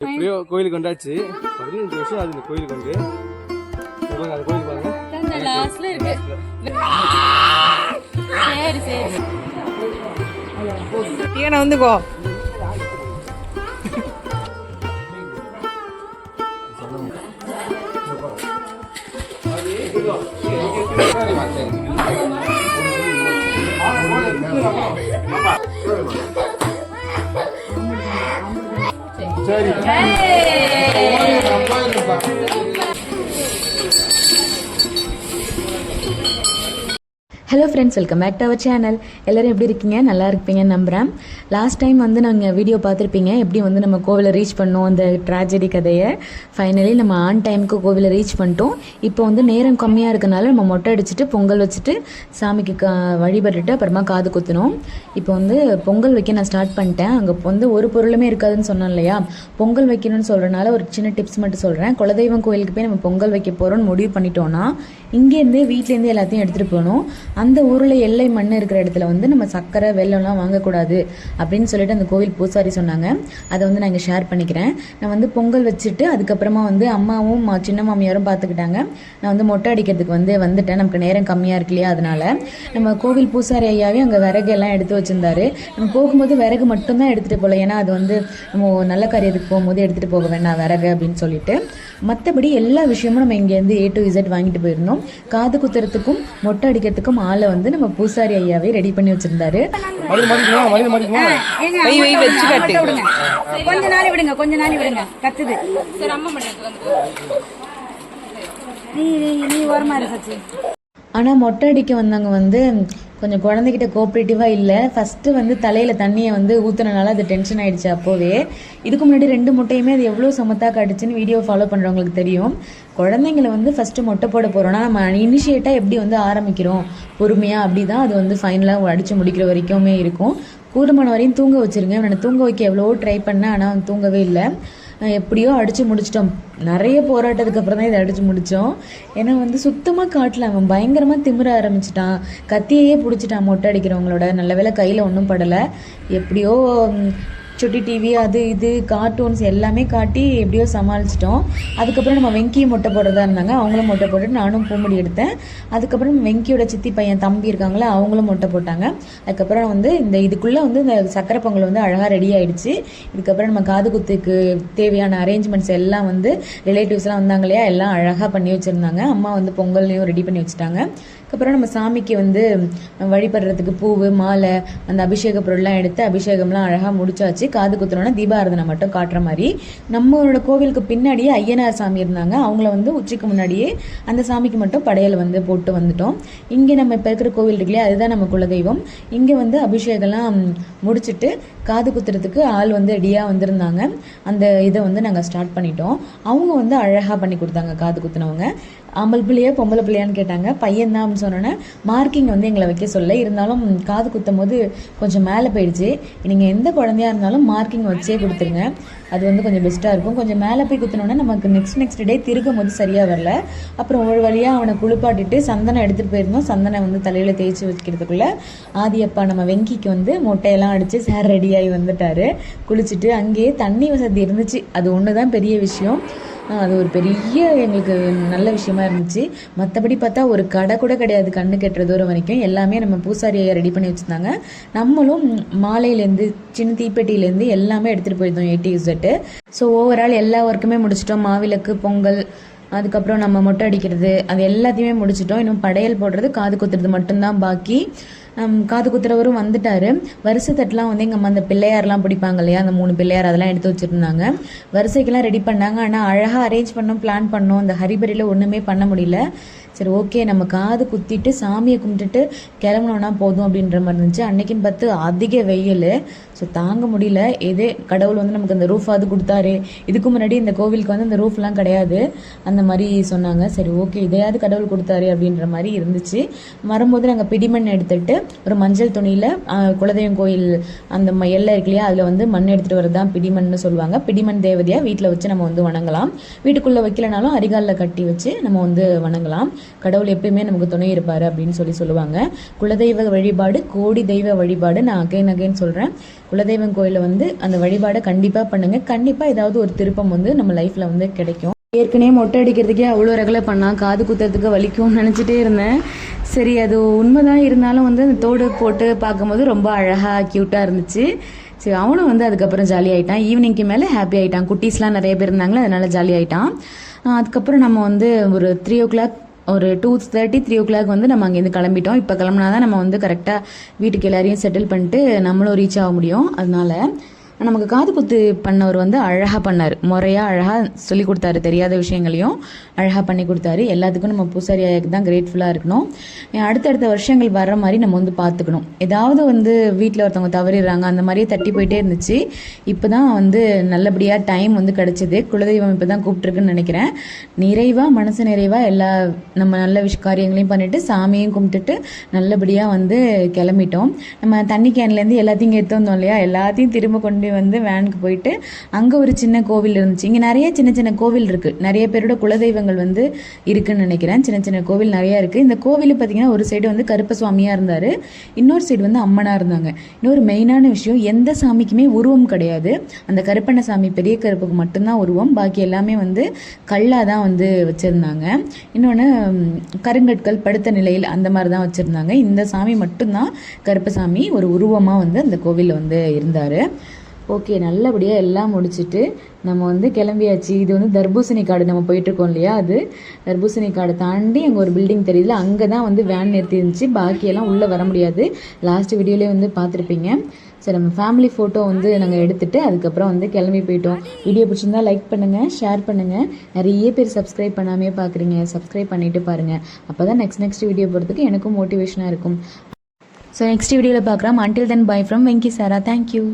எப்படியோ கோயிலுக்கு வந்தாச்சு பதினஞ்சு வருஷம் அது இந்த கோயிலுக்கு வந்து இங்க பாருங்க, அந்த கோயில் பாருங்க அந்த லாஸ்ட்ல இருக்கு சரி சரி கீழே வந்துக்கோ சரி. Hello friends welcome back to our channel எல்லோரும் எப்படி இருக்கீங்க? நல்லா இருப்பீங்கன்னு நம்புகிறேன் லாஸ்ட் டைம் வந்து நாங்கள் வீடியோ பார்த்துருப்பீங்க. எப்படி வந்து நம்ம கோவிலை ரீச் பண்ணோம் அந்த ட்ராஜடி கதையை. ஃபைனலி நம்ம ஆன் டைமுக்கு கோவிலை ரீச் பண்ணிட்டோம். இப்போ வந்து நேரம் கம்மியாக இருக்கனால நம்ம மொட்டை அடிச்சுட்டு பொங்கல் வச்சுட்டு சாமிக்கு கா வழிபட்டுட்டு அப்புறமா காது குத்தினோம். இப்போ வந்து பொங்கல் வைக்க நான் ஸ்டார்ட் பண்ணிட்டேன். அங்கே வந்து ஒரு பொருளுமே இருக்காதுன்னு சொன்னோம் இல்லையா? பொங்கல் வைக்கணும்னு சொல்கிறனால ஒரு சின்ன டிப்ஸ் மட்டும் சொல்கிறேன் குலதெய்வம் கோயிலுக்கு போய் நம்ம பொங்கல் வைக்க போகிறோம்னு முடிவு பண்ணிட்டோன்னா இங்கேருந்தே வீட்லேருந்து எல்லாத்தையும் எடுத்துகிட்டு போகணும். அந்த ஊரில் எல்லை மண் இருக்கிற இடத்துல வந்து நம்ம சர்க்கரை வெல்லம்லாம் வாங்கக்கூடாது அப்படின்னு சொல்லிட்டு அந்த கோவில் பூசாரி சொன்னாங்க. அதை வந்து நான் இங்கே ஷேர் பண்ணிக்கிறேன். நான் வந்து பொங்கல் வச்சுட்டு அதுக்கப்புறமா வந்து அம்மாவும் மா- சின்ன மாமியாரும் பார்த்துக்கிட்டாங்க. நான் வந்து மொட்டை அடிக்கிறதுக்கு வந்து வந்துட்டேன். நமக்கு நேரம் கம்மியாக இருக்கு இல்லையா அதனால. நம்ம கோவில் பூசாரி ஐயாவே அங்கே விறகு எல்லாம் எடுத்து வச்சிருந்தாரு. நம்ம போகும்போது விறகு மட்டும்தான் எடுத்துகிட்டு போகல ஏன்னா அது வந்து நம்ம நல்ல காரியத்துக்கு போகும்போது எடுத்துகிட்டு போக வேண்டாம் விறகு அப்படின்னு சொல்லிட்டு. மற்றபடி எல்லா விஷயமும் நம்ம இங்கேருந்து ஏ டு இசட் வாங்கிட்டு போயிருந்தோம் காது குத்துறதுக்கும் மொட்டை அடிக்கிறதுக்கும் ஆளை வந்து நம்ம பூசாரி ஐயாவே ரெடி பண்ணி வச்சிருந்தாரு. கொஞ்ச நாள் விடுங்க கொஞ்ச நாள் விடுங்க. கத்துது. நீ நீ- நீ ஓரமா இரு சச்சி. ஆனால் மொட்டை அடிக்க வந்தவங்க வந்து கொஞ்சம் குழந்தைகிட்ட கோஆப்ரேட்டிவாக இல்லை. ஃபஸ்ட்டு வந்து தலையில் தண்ணியை வந்து ஊற்றுனனால அது டென்ஷன் ஆகிடுச்சு அப்போவே. இதுக்கு முன்னாடி ரெண்டு முட்டையுமே அது எவ்வளோ சமத்தாக கடிச்சுன்னு வீடியோ ஃபாலோ பண்ணுறவங்களுக்கு தெரியும். குழந்தைங்களை வந்து ஃபஸ்ட்டு மொட்டை போட போகிறோன்னா நம்ம இனிஷியேட்டாக எப்படி வந்து ஆரம்பிக்கிறோம்? பொறுமையாக அப்படி தான் அது வந்து ஃபைனலாக அடித்து முடிக்கிற வரைக்குமே இருக்கும். கூடுமான வரையும் தூங்க வச்சுருங்க. நான் தூங்க வைக்க எவ்வளோ ட்ரை பண்ணேன் ஆனால் தூங்கவே இல்லை. எப்படியோ அடித்து முடிச்சிட்டோம். நிறைய போராட்டத்துக்கு அப்புறம் தான் இதை அடித்து முடித்தோம் ஏன்னா வந்து சுத்தமாக காட்டல. அவன் பயங்கரமாக திமிர ஆரம்பிச்சிட்டான். கத்தியையே பிடிச்சிட்டான் மொட்டை அடிக்கிறவங்களோட. நல்ல வேலை கையில் ஒன்றும் படலை. எப்படியோ சுட்டி டிவி அது இது கார்ட்டூன்ஸ் எல்லாமே காட்டி எப்படியோ சமாளிச்சிட்டோம். அதுக்கப்புறம் நம்ம வெங்கியை மொட்டை போடுறதா இருந்தாங்க. அவங்களும் மொட்டை போட்டு நானும் பூமுடி எடுத்தேன். அதுக்கப்புறம் வெங்கியோட சித்தி பையன் தம்பி இருக்காங்களே அவங்களும் மொட்டை போட்டாங்க. அதுக்கப்புறம் வந்து இந்த இதுக்குள்ளே வந்து இந்த சக்கரை பொங்கல் வந்து அழகாக ரெடி ஆகிடுச்சு இதுக்கப்புறம் நம்ம காது குத்துக்கு தேவையான அரேஞ்ச்மெண்ட்ஸ் எல்லாம் வந்து ரிலேட்டிவ்ஸ்லாம் வந்தாங்க இல்லையா எல்லாம் அழகாக பண்ணி வச்சுருந்தாங்க. அம்மா வந்து பொங்கல்லையும் ரெடி பண்ணி வச்சுட்டாங்க. அதுக்கப்புறம் நம்ம சாமிக்கு வந்து வழிபடுறதுக்கு பூவு மாலை அந்த அபிஷேக பொருள்லாம் எடுத்து அபிஷேகம்லாம் அழகாக முடிச்சாச்சு. காது குத்துறோன்னா தீபாரதனை மட்டும் காட்டுற மாதிரி. நம்மளோட கோவிலுக்கு பின்னாடியே ஐயனார் சாமி இருந்தாங்க. அவங்கள வந்து உச்சிக்கு முன்னாடியே அந்த சாமிக்கு மட்டும் படையல் வந்து போட்டு வந்துட்டோம். இங்கே நம்ம இப்போ இருக்கிற கோவில் இருக்கு இல்லையா அதுதான் நம்ம குலதெய்வம். இங்கே வந்து அபிஷேகம்லாம் முடிச்சுட்டு காது குத்துறதுக்கு ஆள் வந்து ரெடியாக வந்திருந்தாங்க. அந்த இதை வந்து நாங்கள் ஸ்டார்ட் பண்ணிட்டோம். அவங்க வந்து அழகாக பண்ணி கொடுத்தாங்க காது குத்துனவங்க. ஆம்பல் பிள்ளையா பொம்பளை பிள்ளையான்னு கேட்டாங்க. பையன் தான் சொன்னோன்னே மார்க்கிங் வந்து எங்களை வைக்க சொல்ல. இருந்தாலும் காது குத்தும் போது கொஞ்சம் மேலே போயிடுச்சு. நீங்கள் எந்த குழந்தையா இருந்தாலும் மார்க்கிங் வச்சே கொடுத்துருங்க. அது வந்து கொஞ்சம் பெஸ்ட்டாக இருக்கும். கொஞ்சம் மேலே போய் குத்தினோன்னா நமக்கு நெக்ஸ்ட் நெக்ஸ்ட் டே திருக்கும் போது சரியாக வரல. அப்புறம் ஒரு வழியாக அவனை குளிப்பாட்டிட்டு சந்தனம் எடுத்துகிட்டு போயிருந்தோம். சந்தனம் வந்து தலையில் தேய்ச்சி வைக்கிறதுக்குள்ள ஆதியப்பா நம்ம வெங்கிக்கு வந்து மொட்டையெல்லாம் அடித்து சார் ரெடியாகி வந்துட்டார். குளிச்சுட்டு அங்கேயே தண்ணி வசதி இருந்துச்சு. அது ஒன்று தான் பெரிய விஷயம். அது ஒரு பெரிய எங்களுக்கு நல்ல விஷயமா இருந்துச்சு. மற்றபடி பார்த்தா ஒரு கடை கூட கிடையாது. கண்ணு கெட்டுற தூரம் வரைக்கும் எல்லாமே நம்ம பூசாரியை ரெடி பண்ணி வச்சுருந்தாங்க. நம்மளும் மாலையிலேருந்து சின்ன தீப்பெட்டியிலேருந்து எல்லாமே எடுத்துகிட்டு போயிருந்தோம் ஏடி யூசட்டு ஸோ ஓவரால் எல்லா ஒர்க்குமே முடிச்சிட்டோம். மாவிளக்கு பொங்கல் அதுக்கப்புறம் நம்ம மொட்டை அடிக்கிறது அது எல்லாத்தையுமே முடிச்சிட்டோம். இன்னும் படையல் போடுறது காது குத்துறது மட்டும்தான் பாக்கி. காது குத்துறவரும் வந்துட்டாரு. வரிசை தட்டுலாம் வந்து எங்கள் அம்மா அந்த பிள்ளையார்லாம் பிடிப்பாங்க இல்லையா? அந்த மூணு பிள்ளையார் அதெல்லாம் எடுத்து வச்சுருந்தாங்க. வரிசைக்கெல்லாம் ரெடி பண்ணாங்க. ஆனால் அழகாக அரேஞ்ச் பண்ணோம் பிளான் பண்ணோம். அந்த ஹரிபரியில் ஒன்றுமே பண்ண முடியல. சரி ஓகே நம்ம காது குத்திட்டு சாமியை கும்பிட்டுட்டு கிளம்புனோன்னா போதும் அப்படின்ற மாதிரி இருந்துச்சு. அன்னைக்குன்னு பார்த்து அதிக வெயில். ஸோ தாங்க முடியல. இதே கடவுள் வந்து நமக்கு அந்த ரூஃபாவது கொடுத்தாரு. இதுக்கு முன்னாடி இந்த கோவிலுக்கு வந்து அந்த ரூஃப்லாம் கிடையாது. அந்த மாதிரி சொன்னாங்க. சரி ஓகே இதையாவது கடவுள் கொடுத்தாரு அப்படின்ற மாதிரி இருந்துச்சு. வரும்போது நாங்கள் பிடிமண் எடுத்துட்டு ஒரு மஞ்சள் துணியில் குலதெய்வம் கோயில் அந்த ம- எல்லை இருக்கு இல்லையா? அதில் வந்து மண் எடுத்துகிட்டு வரது தான் பிடிமண்னு சொல்லுவாங்க. பிடிமண் தேவதையாக வீட்டில் வச்சு நம்ம வந்து வணங்கலாம். வீட்டுக்குள்ளே வைக்கலனாலும் அரிகாலில் கட்டி வச்சு நம்ம வந்து வணங்கலாம். கடவுள் எப்பயுமே நமக்கு துணை இருப்பார் அப்படின்னு சொல்லி சொல்லுவாங்க. குலதெய்வ வழிபாடு கோடி தெய்வ வழிபாடு நான் அகைன் அகைன் சொல்கிறேன் குலதெய்வம் கோயிலில் வந்து அந்த வழிபாடை கண்டிப்பாக பண்ணுங்கள் கண்டிப்பாக ஏதாவது ஒரு திருப்பம் வந்து நம்ம லைஃப்பில் வந்து கிடைக்கும். ஏற்கனவே மொட்டை அடிக்கிறதுக்கே அவ்வளோ ரகலை பண்ணால் காது குத்துறதுக்கு வலிக்கும்னு நினச்சிட்டே இருந்தேன். சரி அது உண்மைதான். இருந்தாலும் வந்து அந்த தோடு போட்டு பார்க்கும்போது ரொம்ப அழகாக க்யூட்டாக இருந்துச்சு. சரி அவனும் வந்து அதுக்கப்புறம் ஜாலி ஆகிட்டான் ஈவினிங்க்கு மேலே ஹாப்பி ஆகிட்டான் குட்டீஸ்லாம் நிறைய பேர் இருந்தாங்களே அதனால ஜாலி ஆகிட்டான் அதுக்கப்புறம் நம்ம வந்து ஒரு த்ரீ ஓ கிளாக் ஒரு two thirty three o'clock வந்து நம்ம அங்கேருந்து கிளம்பிட்டோம். இப்போ கிளம்புனா தான் நம்ம வந்து கரெக்டாக வீட்டுக்கு எல்லாரையும் செட்டில் பண்ணிட்டு நம்மளும் ரீச் ஆக முடியும். அதனால நமக்கு காது குத்து பண்ணவர் வந்து அழகாக பண்ணார். முறையாக அழகாக சொல்லி கொடுத்தாரு. தெரியாத விஷயங்களையும் அழகாக பண்ணி கொடுத்தாரு. எல்லாத்துக்கும் நம்ம பூசாரியாக்கு தான் கிரேட்ஃபுல்லாக இருக்கணும். அடுத்தடுத்த வருஷங்கள் வர்ற மாதிரி நம்ம வந்து பார்த்துக்கணும். ஏதாவது வந்து வீட்டில் ஒருத்தவங்க தவறிடுறாங்க அந்த மாதிரியே தட்டி போயிட்டே இருந்துச்சு. இப்போ தான் வந்து நல்லபடியாக டைம் வந்து கிடச்சிது. குலதெய்வம் இப்போ தான் கூப்பிட்ருக்குன்னு நினைக்கிறேன். நிறைவாக மனசு நிறைவாக எல்லா நம்ம நல்ல விஷ காரியங்களையும் பண்ணிவிட்டு சாமியும் கும்பிட்டுட்டு நல்லபடியாக வந்து கிளம்பிட்டோம். நம்ம தண்ணி கேன்லேருந்து எல்லாத்தையும் எடுத்து வந்தோம் இல்லையா? எல்லாத்தையும் திரும்ப கொண்டு வந்து வேனுக்கு போயிட்டு அங்கே ஒரு சின்ன கோவில் இருந்துச்சு. இங்கே நிறைய சின்ன சின்ன கோவில் இருக்குது நிறைய பேரோட குலதெய்வங்கள் வந்து இருக்குன்னு நினைக்கிறேன். சின்ன சின்ன கோவில் நிறையா இருக்குது இந்த கோவில் பார்த்தீங்கன்னா ஒரு சைடு வந்து கருப்ப சுவாமியாக இருந்தார். இன்னொரு சைடு வந்து அம்மனாக இருந்தாங்க. இன்னொரு மெயினான விஷயம் எந்த சாமிக்குமே உருவம் கிடையாது. அந்த கருப்பண்ண சாமி பெரிய கருப்புக்கு மட்டும்தான் உருவம். பாக்கி எல்லாமே வந்து கல்லாக தான் வந்து வச்சுருந்தாங்க. இன்னொன்று கருங்கற்கள் படுத்த நிலையில் அந்த மாதிரி தான் வச்சுருந்தாங்க. இந்த சாமி மட்டும்தான் கருப்பசாமி ஒரு உருவமாக வந்து அந்த கோவிலில் வந்து இருந்தார். ஓகே நல்லபடியாக எல்லாம் முடிச்சுட்டு நம்ம வந்து கிளம்பியாச்சு. இது வந்து தர்பூசணி காடு நம்ம போயிட்டுருக்கோம் இல்லையா அது? தர்பூசணி காடு தாண்டி அங்கே ஒரு பில்டிங் தெரியுதுல அங்கே தான் வந்து வேன் நிறுத்தி இருந்துச்சு பாக்கியெல்லாம் உள்ளே வர முடியாது. லாஸ்ட் வீடியோலேயே வந்து பார்த்துருப்பீங்க. சரி நம்ம ஃபேமிலி ஃபோட்டோ வந்து நாங்கள் எடுத்துகிட்டு அதுக்கப்புறம் வந்து கிளம்பி போயிட்டோம். வீடியோ பிடிச்சிருந்தா லைக் பண்ணுங்கள் ஷேர் பண்ணுங்கள் நிறைய பேர் சப்ஸ்கிரைப் பண்ணாமே பார்க்குறீங்க. சப்ஸ்கிரைப் பண்ணிவிட்டு பாருங்கள் அப்போ தான் நெக்ஸ்ட் நெக்ஸ்ட் வீடியோ போகிறதுக்கு எனக்கும் மோட்டிவேஷனாக இருக்கும். ஸோ நெக்ஸ்ட் வீடியோவில் பார்க்குறோம். Until then bye from Venky Sara thank you